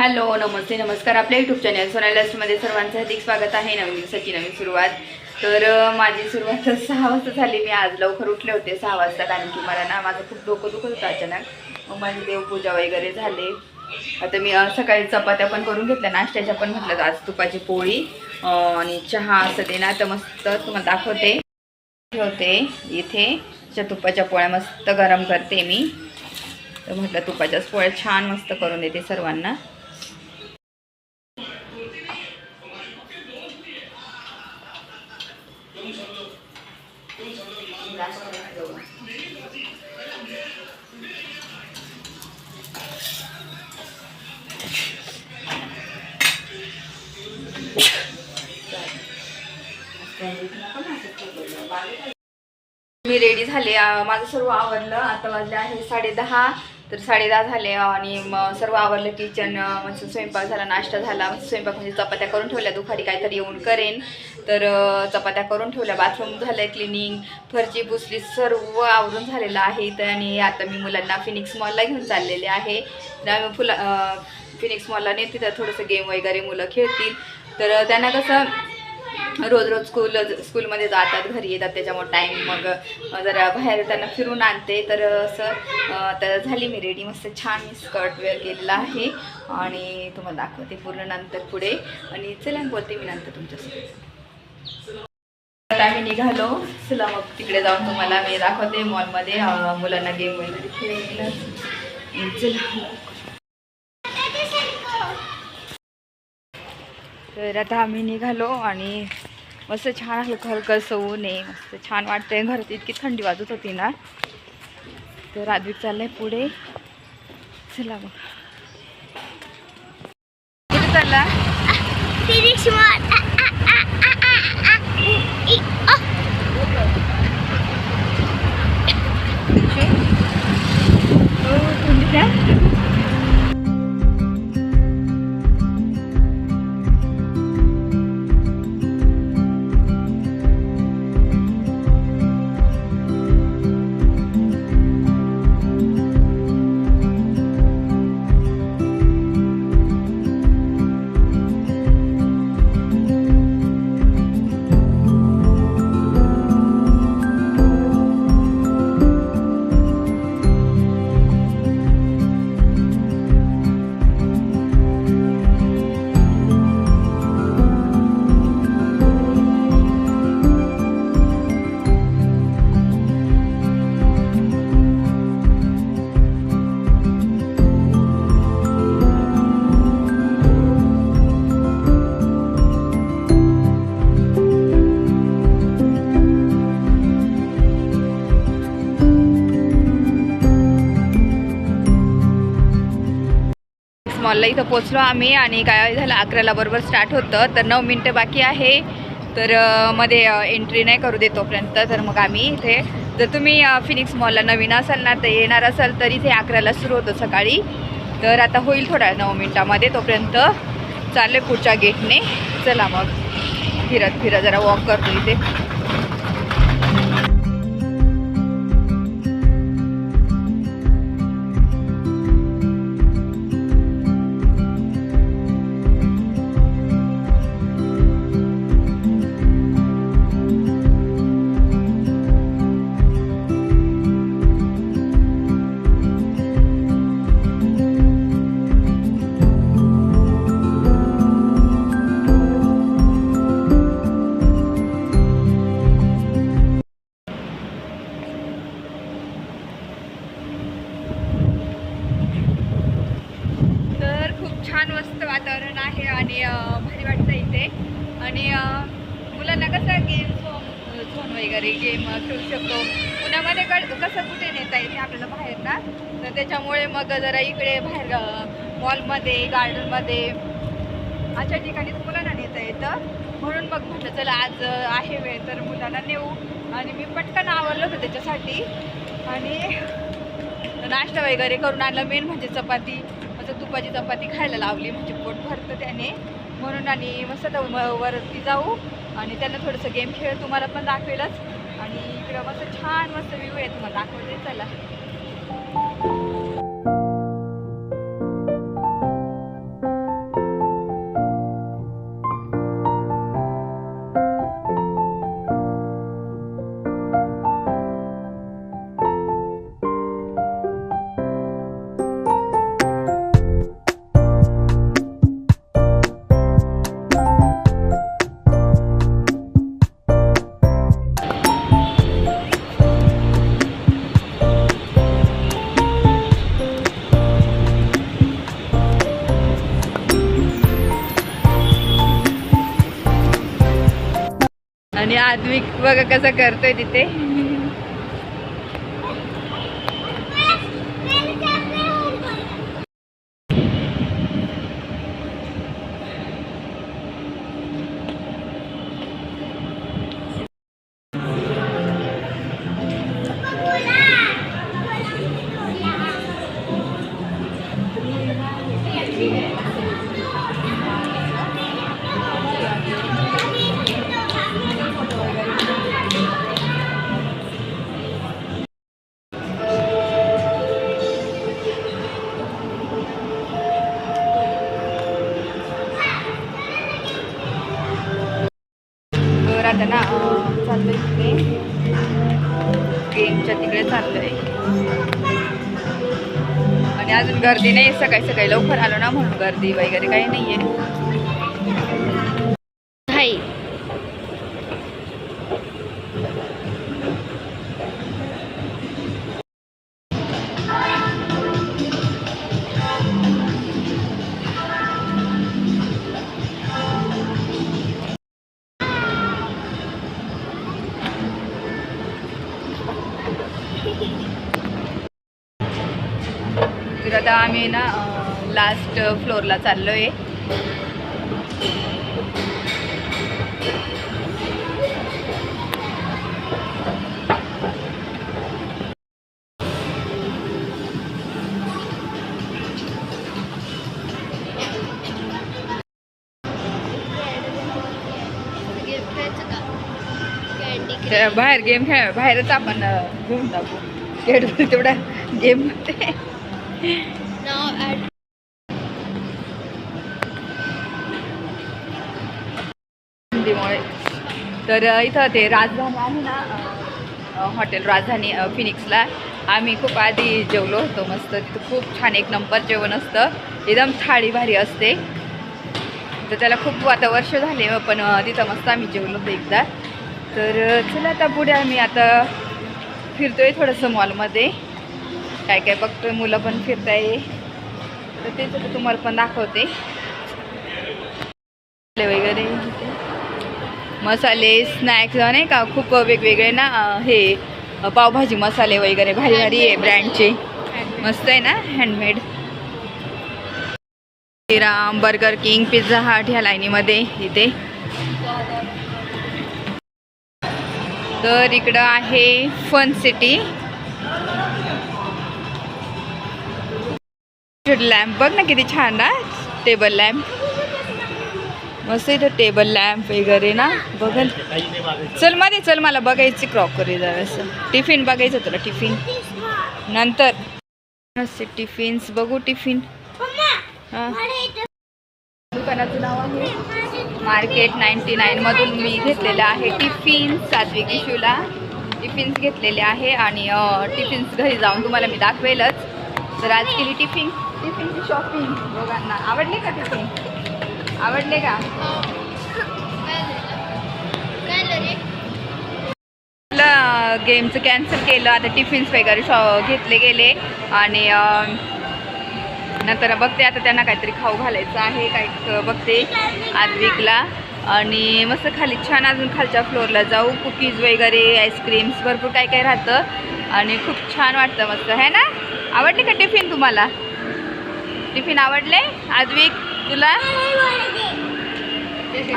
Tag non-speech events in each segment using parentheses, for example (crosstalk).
Hello नमस्ते नमस्कार. आपल्या YouTube channel सोनालास्टमध्ये सर्वांचं हार्दिक स्वागत आहे. नवीन दिवसाची नवीन सुरुवात. तर माझी सुरुवात सहा वाजता झाली. मी आज लवकर उठले होते सहा वाजता. कारण की मला ना माझं खूप डोकं दुखत होतं अचानक. मग माझी देवपूजा वगैरे झाले. आता मी सकाळी चपात्या पण करून घेतल्या. नाश्त्याच्या पण म्हटलं आज तुपाची पोळी आणि चहा असं ते ना. तर मस्त तुम्हाला दाखवते. ठेवते इथे. तुपाच्या पोळ्या मस्त गरम करते मी. तर म्हटलं तुपाच्याच पोळ्या छान मस्त करून देते सर्वांना. माझं सर्व आवडलं. आता वाजले आहे साडे दहा तर साडे दहा झाले आणि मग सर्व आवरलं किचन म्हणजे स्वयंपाक झाला नाश्ता झाला. स्वयंपाक म्हणजे चपात्या करून ठेवल्या. दुपारी काहीतरी येऊन करेन. तर चपात्या करून ठेवल्या. बाथरूम झालं क्लिनिंग फरची पुसली सर्व आवरून झालेलं आहे तर आणि आता मी मुलांना फिनिक्स मॉलला घेऊन चाललेले आहे. तर आम्ही फुला फिनिक्स मॉलला नेते. तर थोडंसं गेम वगैरे मुलं खेळतील. तर त्यांना कसं रोज रोज स्कूल स्कूलमध्ये जातात घरी येतात त्याच्यामुळे टाईम मग जरा बाहेर त्यांना फिरून आणते. तर असं तर झाली मी रेडी मस्त छान मी स्कर्ट वेअर केलेला आहे. आणि तुम्हाला दाखवते पूर्ण नंतर पुढे. आणि चला बोलते मी नंतर तुमच्यासोबत. तर आम्ही निघालो. चला मग तिकडे जाऊन तुम्हाला मी दाखवते मॉलमध्ये मुलांना गेम वगैरे खेळलेलं चला. तर आता आम्ही निघालो आणि मस्त छान हलकं हलकं सवून आहे. मस्त छान वाटतंय. घरात इतकी थंडी वाजत होती ना. तर आद्विक चाललंय पुढे. चला मग कुठे चालला? मॉलला इथं पोचलो आम्ही आणि काय झालं अकराला बरोबर स्टार्ट होतं. तर नऊ मिनटं बाकी आहे. तर मध्ये एंट्री नाही करू देतोपर्यंत तर मग आम्ही इथे जर तुम्ही फिनिक्स मॉलला नवीन असाल ना तर येणार असाल तर इथे अकराला सुरू होतं सकाळी. तर आता होईल थोड्या नऊ मिनटामध्ये तोपर्यंत. चालले पुढच्या गेटने चला मग. फिरत फिरत जरा वॉक करतो इथे. पुण्यामध्ये क- कसं कुठे नेता येते आपल्याला बाहेर ना? तर त्याच्यामुळे मग जरा इकडे बाहेर मॉलमध्ये गार्डनमध्ये अशा ठिकाणी मुलांना नेता येतं. म्हणून मग म्हटलं चला आज आहे वेळ तर मुलांना नेऊ. आणि मी पटकन आवरलं होतं त्याच्यासाठी. आणि नाश्ता वगैरे करून आणला. मेन म्हणजे चपाती. असं तुपाची चपाती खायला लावली. म्हणजे पोट भरतं त्याने. म्हणून आणि मस्त वरती जाऊ. आणि त्यांना थोडंसं गेम खेळ. तुम्हाला पण दाखवेलच. तिकडं मस्त छान मस्त व्ह्यू आहे तुम्हाला दाखवते चला. आणि आद्विक बघा कसं करतोय तिथे. आमच्या तिकडे चाललोय आणि अजून गर्दी नाही सकाळी सकाळी लवकर आलो ना म्हणून गर्दी वगैरे काही नाहीये. आहे तर आता आम्ही ना लास्ट फ्लोअरला चाललोय. आहे बाहेर गेम खेळ बाहेरच आपण घेऊन टाकू खेळ तेवढा गेममध्ये तर इथं ते राजधानी आहे ना हॉटेल राजधानी फिनिक्सला आम्ही खूप आधी जेवलो होतो मस्त. तिथं खूप छान एक नंबर जेवण असतं. एकदम थाळी भारी असते. तर त्याला खूप आता वर्ष झाले पण तिथं मस्त आम्ही जेवलो होतो एकदा. तर चला आता पुढे आम्ही आता फिरतोय थोडंसं मॉलमध्ये. काय काय बघतोय मुलं पण फिरताय. तर तेच आता तुम्हाला पण दाखवते. वगैरे. मसाले स्नॅक्स नाही का खूप वेगवेगळे ना हे पावभाजी मसाले वगैरे भारी भारी आहे ब्रँडचे. मस्त आहे ना हँडमेड राम बर्गर किंग पिझ्झा हाट ह्या लाईनीमध्ये इथे. तर इकडं आहे फन सिटी लॅम्प बघ ना किती छान ना टेबल लॅम्प मस्त इथं टेबल लॅम्प वगैरे ना बघल चलमध्ये चल मला बघायची क्रॉकरी जरासं टिफिन बघायचं तुला टिफिन नंतर. असे टिफिन्स बघू टिफिन हां. दुकानाचं नाव आहे. मार्केट नाईन्टी नाईनमधून मी घेतलेलं आहे टिफिन सात्विक इशूला. टिफिन्स घेतलेले आहे आणि टिफिन्स घरी जाऊन तुम्हाला मी दाखवेलच. तर आज केली टिफिन. टिफिनची शॉपिंग दोघांना. आवडले का टिफिन? आवडले का? गेमचं कॅन्सल केलं. आता टिफिन्स वगैरे शॉ घेतले गेले. आणि नंतर बघते आता त्यांना काहीतरी खाऊ घालायचं आहे काही बघते आद्विकला आणि मस्त खाली छान अजून खालच्या फ्लोअरला जाऊ कुकीज वगैरे आईस्क्रीम्स भरपूर काय काय राहतं. आणि खूप छान वाटतं मस्त है ना? आवडले का टिफिन तुम्हाला? टिफिन आवडले? आद्विक तुला?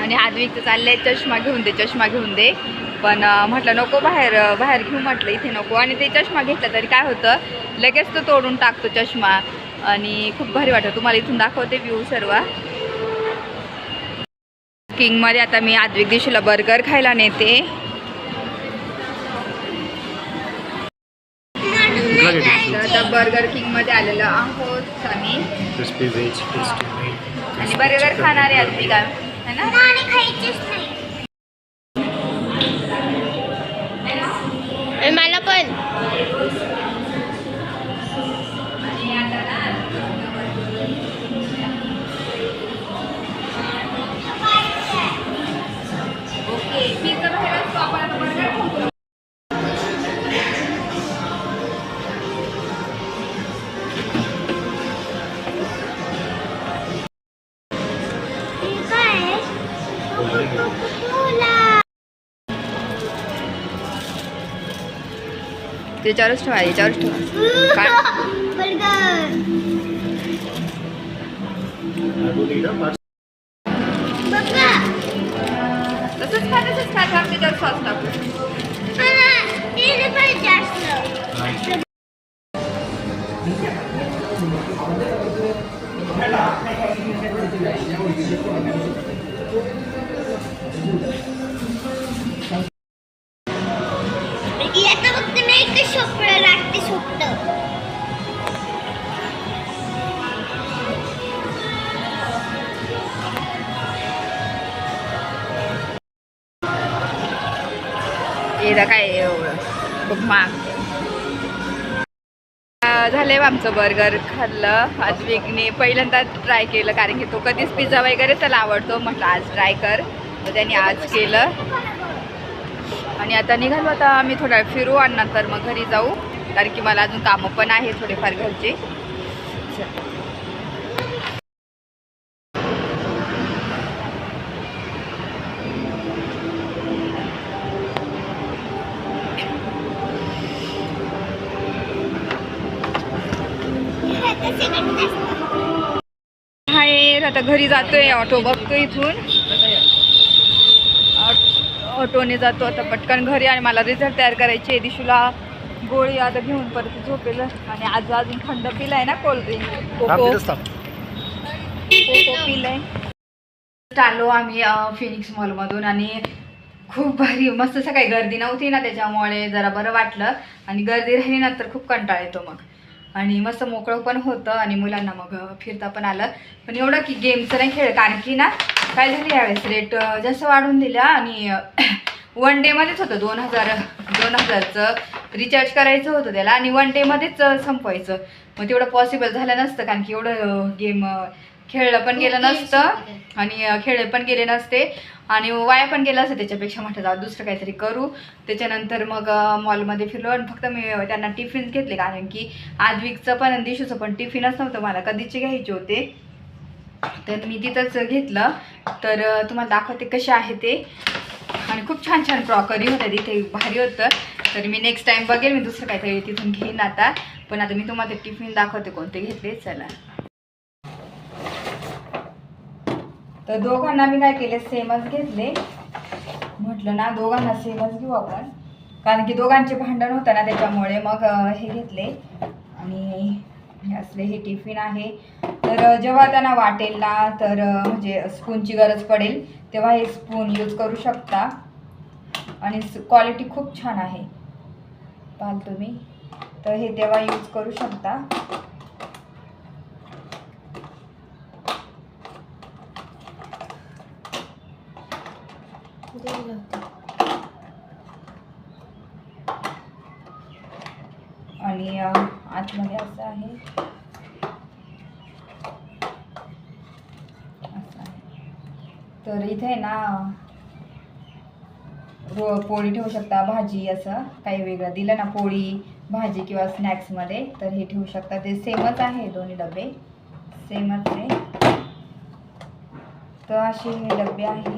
आणि आद्विकचं चाललंय चष्मा घेऊन दे चष्मा घेऊन दे. पण म्हटलं नको बाहेर बाहेर घेऊ म्हटलं इथे नको. आणि ते चष्मा घेतला तरी काय होतं लगेच तो तोडून टाकतो चष्मा. आणि खूप भारी वाटतं तुम्हाला इथून दाखवते व्ह्यू सर्व. किंगमध्ये आता मी आद्विक दिवशीला बर्गर खायला नेते. आता बर्गर किंगमध्ये आलेलो आहोत आम्ही. आणि बर्गर. खाणार आहे आद्विका. है ना? याच्यावरच ठेवा याच्यावरच ठेवा. काय? तसंच खा तसंच खा थांब त्याच्यावर सॉस टाकू एवढं. खूप महाग. आमचं बर्गर खाल्लं. आज वेगने पहिल्यांदा ट्राय केलं कारण की तो कधीच पिझ्झा वगैरे त्याला आवडतो. म्हटलं आज ट्राय कर. तर त्याने आज केलं. आणि आता निघालो आता आम्ही थोडा वेळ फिरू आणि नंतर मग घरी जाऊ. कारण की मला अजून कामं पण आहे थोडेफार घरचे. बाहेर आता घरी जातोय ऑटो बघतो इथून. ऑट- ऑटोने जातो आता पटकन घरी आणि मला रिझल्ट तयार करायची आहे. दिशूला गोळी आता घेऊन परत झोपेल. आणि आज अजून थंड पिलाय ना कोल्ड्रिंक कोको. कोको पिलाय. आलो आम्ही फिनिक्स मॉलमधून आणि खूप भारी मस्त सकाळी गर्दी नव्हती ना त्याच्यामुळे जरा बरं वाटलं. आणि गर्दी राहिली ना तर खूप कंटाळा येतो मग. आणि मस्त मोकळं पण होतं आणि मुलांना मग फिरता पण आलं. पण एवढं की गेमचं नाही खेळ कारण की ना काय झालं यावेळेस? रेट जास्त वाढून दिला आणि वन डेमध्येच (coughs) होतं. दोन हजार दोन हजारचं रिचार्ज करायचं होतं त्याला आणि वन डेमध्येच संपवायचं. मग तेवढं पॉसिबल झालं नसतं कारण की एवढं गेम खेळलं पण गेलं नसतं आणि खेळले पण गेले नसते. आणि वाया पण गेलं असं त्याच्यापेक्षा म्हटलं जाऊ दुसरं काहीतरी करू. त्याच्यानंतर मग मॉलमध्ये फिरलो आणि फक्त मी त्यांना टिफिन घेतले. कारण की आज पण आणि दिशूचं पण टिफिनच नव्हतं मला. कधीचे घ्यायचे होते तर मी तिथंच घेतलं. तर तुम्हाला दाखवते कसे आहे ते. आणि खूप छान छान क्रॉकरी होत्या तिथे. भारी होतं. तर मी नेक्स्ट टाईम बघेल. मी दुसरं काहीतरी तिथून घेईन आता. पण आता मी तुम्हाला ते टिफिन दाखवते कोणते घेतले. चला. तर दोघांना मी काय केले सेमच घेतले. म्हटलं ना दोघांना सेमच घेऊ आपण. कारण की दोघांचे भांडण होतं ना त्याच्यामुळे मग हे घेतले. आणि हे असले हे टिफिन आहे. तर जेव्हा त्यांना वाटेल ना तर म्हणजे स्पूनची गरज पडेल तेव्हा हे स्पून यूज करू शकता. आणि क्वालिटी खूप छान आहे. पाहाल तुम्ही. तर हे तेव्हा यूज करू शकता. आणि आतमध्ये असं आहे. असं तर इथे आहे ना रो पोळी ठेवू शकता भाजी असं काही वेगळं. दिलं ना पोळी भाजी किंवा स्नॅक्समध्ये तर हे ठेवू शकता. ते सेमच आहे दोन्ही डबे. सेमच आहे. तर असे हे डबे आहे.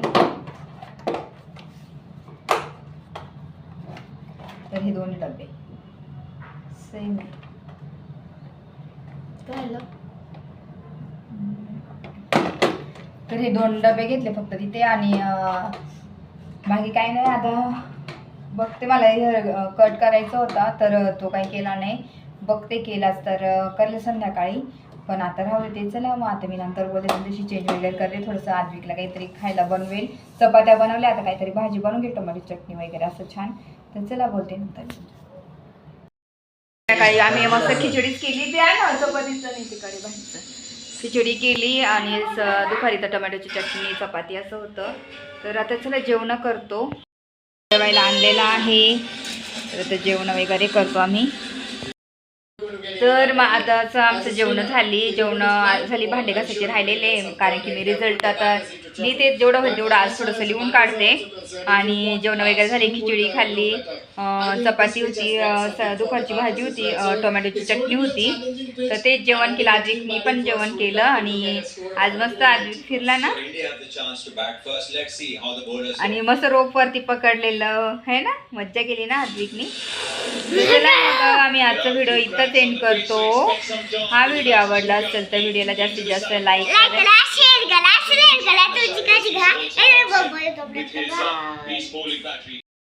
तर हे दोन्ही डबे. सेम आहे तर हे दोन डबे घेतले फक्त तिथे आणि बाकी काही नाही. आता बघते मला हे कट करायचा होता तर तो काही केला नाही. बघते केलाच तर करेल संध्याकाळी. पण आता राहू ते चला मग आता मी नंतर बोलते तुमच्याशी चेंज वगैरे करते. थोडंसं आजवीकला काहीतरी खायला बनवेल. चपात्या बनवल्या आता काहीतरी भाजी बनवून घे टोमॅटो चटणी वगैरे असं छान. तर चला बोलते नंतर. काही आम्ही मस्त खिचडीच केली ते आहे ना चपातीचं नाही तिकडे बाहेरचं. खिचडी केली आणि स- दुपारी तर टोमॅटोची चटणी चपाती असं होतं. तर आता चला जेवण करतो. जेवायला आणलेलं आहे. तर आता जेवण वगैरे करतो आम्ही. तर मग आताचं आमचं जेवण झाली. जेवण झाली भांडे घासायचे राहिलेले. कारण की मी रिझल्ट आता मी ते जेवढं होईल तेवढं आज थोडंसं लिहून काढते. आणि जेवण वगैरे झाली खिचडी खाल्ली. चपाती होती स- दुपारची भाजी होती टोमॅटोची चटणी होती. तर तेच जेवण केलं. आज मी पण जेवण केलं आणि आज मस्त आज फिरला ना. आणि मस्त रोप वरती पकडलेलं है ना? मज्जा केली ना आजविकनी चला मग आम्ही आजचा व्हिडिओ इथंच एंड करतो. हा व्हिडिओ आवडला असेल तर व्हिडिओला जास्तीत जास्त लाईक लाईक करा